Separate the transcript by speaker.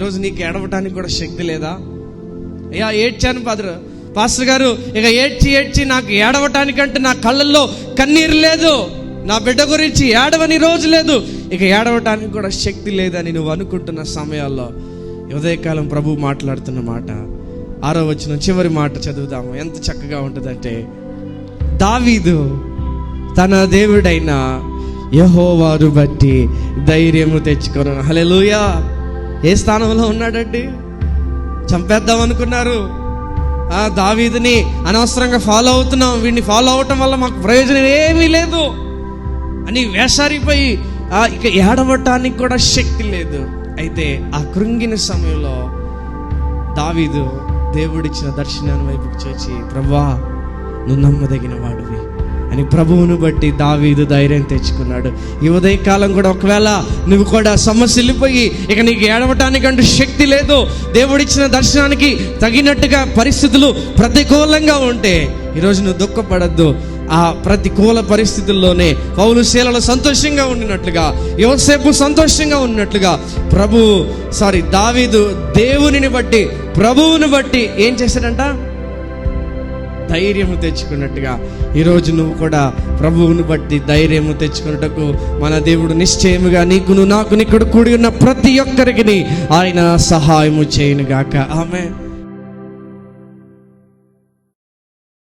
Speaker 1: ఈరోజు నీకు ఏడవటానికి కూడా శక్తి లేదా? అయ్యా ఏడ్చాను పాదరు. పాస్టర్ గారు ఇక ఏడ్చి ఏడ్చి నాకు ఏడవటానికంటే నా కళ్ళల్లో కన్నీరు లేదు. నా బిడ్డ గురించి ఏడవని రోజు లేదు. ఇక ఏడవటానికి కూడా శక్తి లేదని నువ్వు అనుకుంటున్న సమయాల్లో ఉదయకాలం ప్రభు మాట్లాడుతున్న మాట. ఆరో వచ్చిన చివరి మాట చదువుదాము. ఎంత చక్కగా ఉంటుందంటే దావీదు తన దేవుడైన యహోవారు బట్టి ధైర్యము తెచ్చుకున్నాను లూయా ఏ స్థానంలో ఉన్నాడండి? చంపేద్దాం అనుకున్నారు. ఆ దావీదుని అనవసరంగా ఫాలో అవుతున్నాం. వీడిని ఫాలో అవటం వల్ల మాకు ప్రయోజనం ఏమీ లేదు. అని వేసారిపోయి ఇక ఏడవటానికి కూడా శక్తి లేదు. అయితే ఆ కృంగిన సమయంలో దావీదు దేవుడిచ్చిన దర్శనాన్ని వైపుకు చేసి ప్రభా నువ్వు నమ్మదగిన వాడివి. అని ప్రభువును బట్టి దావీదు ధైర్యం తెచ్చుకున్నాడు. ఈ ఉదయకాలం కూడా ఒకవేళ నువ్వు కూడా సమస్యలిపోయి ఇక నీకు ఏడవటానికంటూ శక్తి లేదు దేవుడిచ్చిన దర్శనానికి తగినట్టుగా పరిస్థితులు ప్రతికూలంగా ఉంటే ఈరోజు నువ్వు దుఃఖపడద్దు. ఆ ప్రతికూల పరిస్థితుల్లోనే పౌలు శీలలో సంతోషంగా ఉండినట్లుగా యువసేపు సంతోషంగా ఉన్నట్లుగా ప్రభు సారీ దావీదు దేవునిని బట్టి ప్రభువుని బట్టి ఏం చేశాడంట? ధైర్యము తెచ్చుకున్నట్టుగా ఈరోజు నువ్వు కూడా ప్రభువుని బట్టి ధైర్యము తెచ్చుకున్నట్టుకు మన దేవుడు నిశ్చయముగా నీకును నాకు ఇక్కడ కూడి ఉన్న ప్రతి ఒక్కరికి ఆయన సహాయము చేయనుగాక. ఆమె